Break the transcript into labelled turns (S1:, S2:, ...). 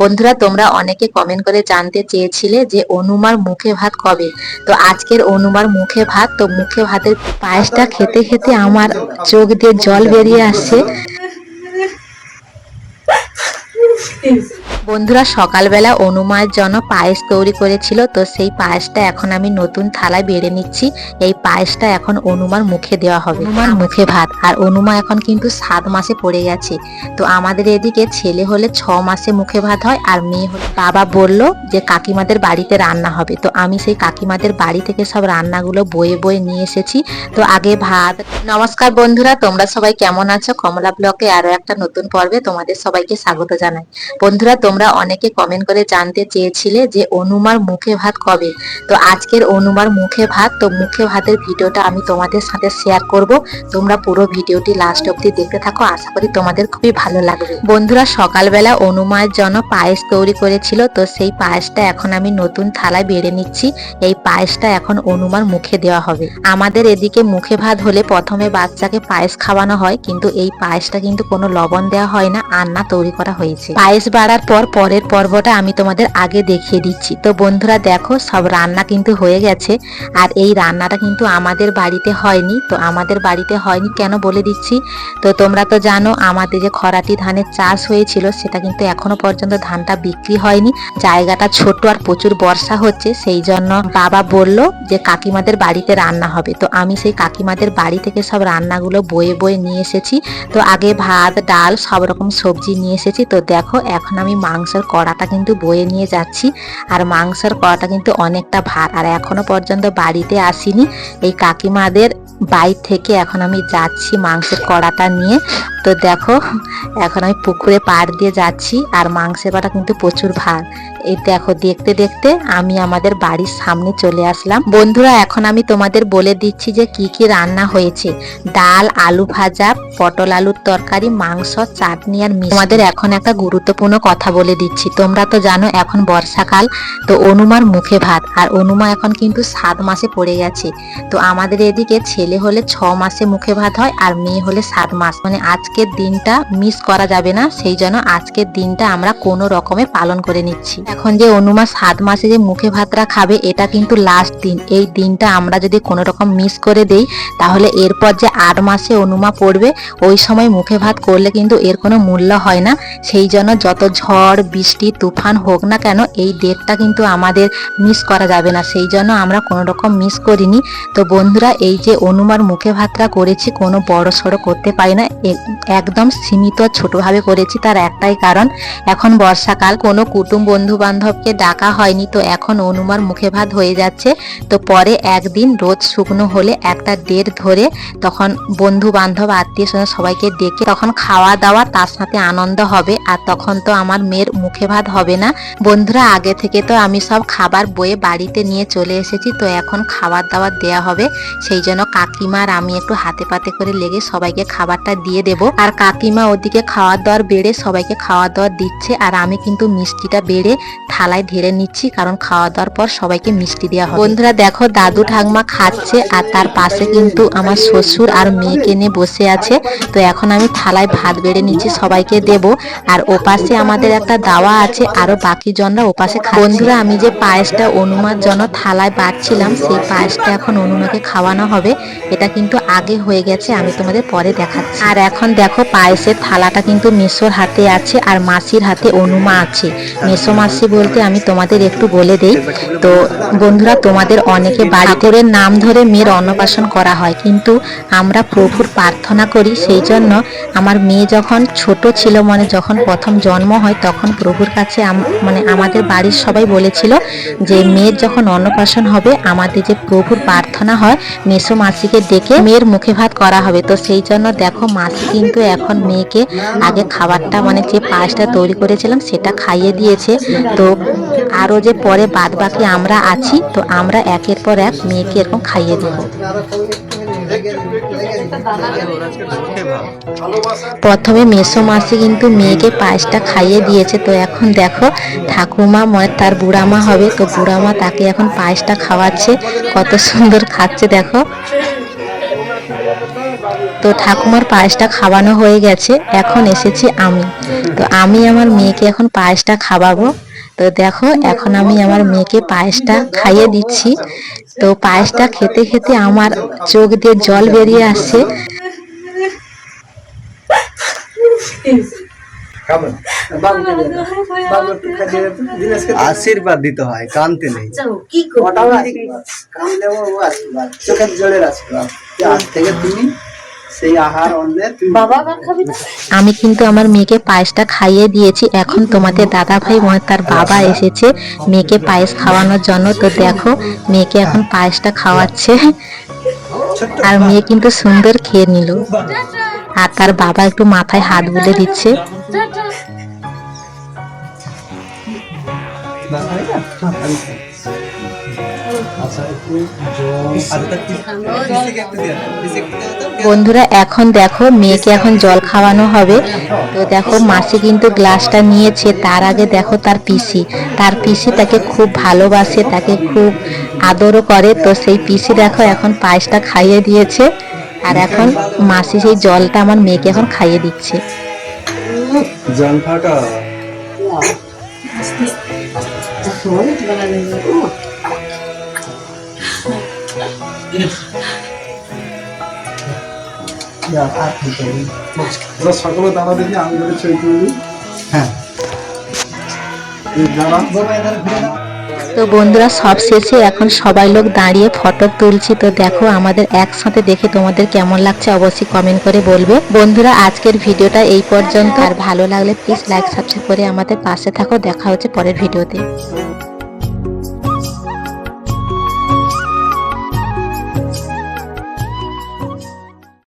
S1: বন্ধুরা, তোমরা অনেকে কমেন্ট করে জানতে চেয়েছিলে যে অনুমার মুখে ভাত কবে? তো আজকের অনুমার মুখে ভাত, তো মুখে ভাতের পায়েসটা খেতে খেতে আমার চোখ দিয়ে জল বেরিয়ে আসছে। বন্ধুরা সকালবেলা অনুমায়ের জন্য পায়েস তৈরি করেছিল তো সেই পায়েসটা এখন আমি নতুন থালায় বেড়ে নিচ্ছি। এই পায়েসটা এখন অনুমার মুখে দেওয়া হবে। অনুমার মুখে ভাত। আর অনুমা এখন কিন্তু সাত মাসে পড়ে গেছে। তো আমাদের এদিকে ছেলে হলে ছ মাসে মুখে ভাত হয় আর মেয়ে হলে বাবা বলল যে কাকিমাদের বাড়িতে রান্না হবে। তো আমি সেই কাকিমাদের বাড়ি থেকে সব রান্নাগুলো বয়ে বয়ে নিয়ে এসেছি। তো আগে ভাত। নমস্কার বন্ধুরা তোমরা সবাই কেমন আছো? কমলা ব্লকে আরও একটা নতুন পর্বে তোমাদের সবাইকে স্বাগত জানাই। বন্ধুরা তোমরা অনেকে কমেন্ট করে জানতে চেয়েছিলে যে অনুমার মুখে ভাত কবে? তো আজকের অনুমার মুখে ভাত, তো মুখে ভাতের ভিডিওটা আমি তোমাদের সাথে শেয়ার করব। তোমরা পুরো ভিডিওটি লাস্ট অব্দি দেখতে থাকো, আশা করি তোমাদের খুবই ভালো লাগবে। বন্ধুরা, সকালবেলা অনুমায়ের জন্য পায়েস তৈরি করেছিল, তো সেই পায়েসটা এখন আমি নতুন থালায় বেড়ে নিচ্ছি। এই পায়েসটা এখন অনুমার মুখে দেওয়া হবে। আমাদের এদিকে মুখে ভাত হলে প্রথমে বাচ্চাকে পায়েস খাওয়ানো হয়, কিন্তু এই পায়েসটা কিন্তু কোনো লবণ দেওয়া হয় না, আন্না তৈরি করা হয়েছে। পায়েস বাড়ার পর পরের পর্বটা আমি তোমাদের আগে দেখিয়ে দিচ্ছি। তো বন্ধুরা দেখো, সব রান্না কিন্তু হয়ে গেছে, আর এই রান্নাটা কিন্তু আমাদের বাড়িতে হয়নি। তো আমাদের বাড়িতে হয়নি কেন বলে দিচ্ছি? তো তোমরা তো জানো, আমাদের যে খরাটি ধানের চাষ হয়েছিল, সেটা কিন্তু এখনও পর্যন্ত ধানটা বিক্রি হয়নি। জায়গাটা ছোট আর প্রচুর বর্ষা হচ্ছে, সেই জন্য বাবা বলল যে কাকিমাদের বাড়িতে রান্না হবে। তো আমি সেই কাকিমাদের বাড়ি থেকে সব রান্নাগুলো বয়ে বয়ে নিয়ে এসেছি। তো আগে ভাত, ডাল, সব রকম সবজি নিয়ে এসেছি। তো দেখো, এখন আমি মাংসের কড়াটা কিন্তু বয়ে নিয়ে যাচ্ছি। আর মাংসের কড়াটা কিন্তু অনেকটা ভার আর এখনও পর্যন্ত বাড়িতে আসিনি। এই কাকিমাদের বাইর থেকে এখন আমি যাচ্ছি মাংসের কড়াটা নিয়ে। তো দেখো, এখন আমি পুকুরে পাড় দিয়ে যাচ্ছি। আর মাংসের কড়া কিন্তু প্রচুর ভার এই দেখো, দেখতে দেখতে আমি আমাদের বাড়ির সামনে চলে আসলাম। বন্ধুরা, এখন আমি তোমাদের বলে দিচ্ছি যে কি কি রান্না হয়েছে। ডাল, আলু ভাজা, পটল আলুর তরকারি, মাংস, চাটনি আর মিষ্টি। তোমাদের এখন একটা গুরুত্বপূর্ণ কথা বলে দিচ্ছি। তোমরা তো জানো, এখন বর্ষাকাল, তো অনুমার মুখে ভাত। আর অনুমা এখন কিন্তু সাত মাসে পড়ে গেছে। তো আমাদের এদিকে ছেলে হলে ছ মাসে মুখে ভাত হয় আর মেয়ে হলে সাত মাস। মানে আজকের দিনটা মিস করা যাবে না, সেই জন্য আজকের দিনটা আমরা কোনো রকমে পালন করে নিচ্ছি। এখন যে অনুমা সাত মাসে যে মুখে ভাতটা খাবে, এটা কিন্তু লাস্ট দিন। এই দিনটা আমরা যদি কোনো রকম মিস করে দেই, তাহলে এরপর যে আট মাসে অনুমা পড়বে, ওই সময় মুখে ভাত করলে কিন্তু এর কোনো মূল্য হয় না। সেই জন্য যত ঝড়, বৃষ্টি, তুফান হোক না কেন, এই ডেটটা কিন্তু আমাদের মিস করা যাবে না। সেই জন্য আমরা কোনো রকম মিস করিনি। তো বন্ধুরা, এই যে অনুমার মুখে ভাতটা করেছি, কোনো বড় সড়ো করতে পারি না। একদম সীমিত ছোটোভাবে করেছি, তার একটাই কারণ, এখন বর্ষাকাল, কোনো কুটুম বন্ধু বান্ধবকে ডাকা হয়নি তো এখন অনুমার মুখে ভাত হয়ে যাচ্ছে। তো পরে একদিন রোদ শুকনো হলে একটা ডেট ধরে তখন বন্ধু বান্ধব আত্মীয় স্বজন সবাইকে ডেকে তখন খাওয়া দাওয়া তার সাথে আনন্দ হবে। আর তখন তো আমার মেয়ের মুখে ভাত হবে না। বন্ধুরা, আগে থেকে তো আমি সব খাবার বয়ে বাড়িতে নিয়ে চলে এসেছি। তো এখন খাবার দাবার দেয়া হবে। সেই জন্য কাকিমা আর আমি একটু হাতে পাতে করে লেগে সবাইকে খাবারটা দিয়ে দেব। আর কাকিমা ওদিকে খাওয়ার দাওয়ার বেড়ে সবাইকে খাওয়া দাওয়ার দিচ্ছে। আর আমি কিন্তু মিষ্টিটা বেড়ে থালায় ঢেলে নিচ্ছি কারণ খাওয়া দাওয়ার পর সবাইকে মিষ্টি দেওয়া হবে। বন্ধুরা দেখো দাদু ঠাকমা খাচ্ছে আর তার পাশে কিন্তু আমার শ্বশুর আর মেয়েকে নিয়ে বসে আছে। তো এখন আমি থালায় ভাত বেড়ে নিচ্ছি সবাইকে দেব। আর ওপাশে আমাদের একটা দাওয়া আছে আরও বাকি জনরা ওপাশে বন্ধুরা আমি যে পায়েসটা অনুমার জন্য থালায় বাড়ছিলাম সেই পায়েসটা এখন অনুমাকে খাওয়ানো হবে। এটা কিন্তু আগে হয়ে গেছে আমি তোমাদের পরে দেখাচ্ছি। আর এখন দেখো পায়েসের থালাটা কিন্তু মেসোর হাতে আছে আর মাসির হাতে অনুমা আছে। মেসো মাসি বলতে আমি তোমাদের একটু বলে দেই। তো বন্ধুরা, তোমাদের অনেকে বাড়ি করে নাম ধরে মেয়ের অন্নপ্রাশন করা হয়। কিন্তু আমরা প্রভুর প্রার্থনা করি, সেই জন্য আমার মেয়ে যখন ছোট ছিল মানে যখন প্রথম জন্ম হয়, তখন প্রভুর কাছে মানে আমাদের বাড়ির সবাই বলেছিল যে, মেয়ের যখন অন্নপ্রাশন হবে, আমাদের যে প্রভুর প্রার্থনা হয়, মেসো মাসিকে ডেকে মেয়ের মুখে ভাত করা হবে। তো সেই জন্য দেখো, মাসি কিন্তু এখন মেয়েকে আগে খাবারটা মানে যে পায়েসটা তৈরি করেছিলাম, সেটা খাইয়ে দিয়েছে। তো আরও যে পরে বাদ বাকি আমরা আছি, তো আমরা একের পর এক মেয়েকে এরকম খাইয়ে দেবো। প্রথমে মেসো মাসি কিন্তু মেয়েকে পায়েসটা খাইয়ে দিয়েছে, তো এখন দেখো ঠাকুমা তার বুড়ামা হবে, তো বুড়ামা তাকে এখন পায়েসটা খাওয়াচ্ছে, কত সুন্দর খাচ্ছে দেখো। তো ঠাকুমার পায়েসটা খাওয়ানো হয়ে গেছে, এখন এসেছি আমি। তো আমি আমার মেয়েকে এখন পায়েসটা খাওয়াবো। তো দেখো এখন আমি আমার মেয়েকে পায়েসটা খাইয়ে দিচ্ছি তো পায়েসটা খেতে খেতে আমার চোখ দিয়ে জল বেরিয়ে আসছে।
S2: আশীর্বাদ দিতে হয় কানতে নেই
S3: কি করব
S4: ওটাও আশীর্বাদ। কামদেবও ও আশীর্বাদ। চোখের জলের আশীর্বাদ আজ থেকে তুমি সেই আহার তুমি
S3: বাবা খাবি। না?
S1: আমি কিন্তু আমার মেয়েকে পায়েসটা খাইয়ে দিয়েছি। এখন তোমাদের দাদা ভাই তার বাবা এসেছে মেয়েকে পায়েস খাওয়ানোর জন্য। তো দেখো মেয়েকে এখন পায়েসটা খাওয়াচ্ছে। আর মেয়ে কিন্তু সুন্দর খেয়ে নিল। আর তার বাবা একটু মাথায় হাত বুলে দিচ্ছে। বন্ধুরা এখন দেখো মেয়েকে এখন জল খাওয়ানো হবে তো দেখো মাসি কিন্তু গ্লাসটা নিয়েছে তার আগে দেখো তার পিসি তার পিসি তাকে খুব ভালোবাসে তাকে খুব আদরও করে তো সেই পিসি দেখো এখন পায়েসটা খাইয়ে দিয়েছে আর এখন মাসি সেই জলটা আমার মেয়েকে এখন খাইয়ে দিচ্ছে
S2: জল ফাটা
S4: ওরা সকলে দাঁড়া দেখি আমি করে ছবি তুলি
S2: হ্যাঁ।
S1: তো বন্ধুরা সব শেষে এখন সবাই লোক দাঁড়িয়ে ফটো তুলছি। তো দেখো আমাদের একসাথে দেখে তোমাদের কেমন লাগছে অবশ্যই কমেন্ট করে বলবে। বন্ধুরা আজকের ভিডিওটা এই পর্যন্ত। আর ভালো লাগলে প্লিজ লাইক সাবস্ক্রাইব করে আমাদের পাশে থাকো। দেখা হচ্ছে পরের ভিডিওতে।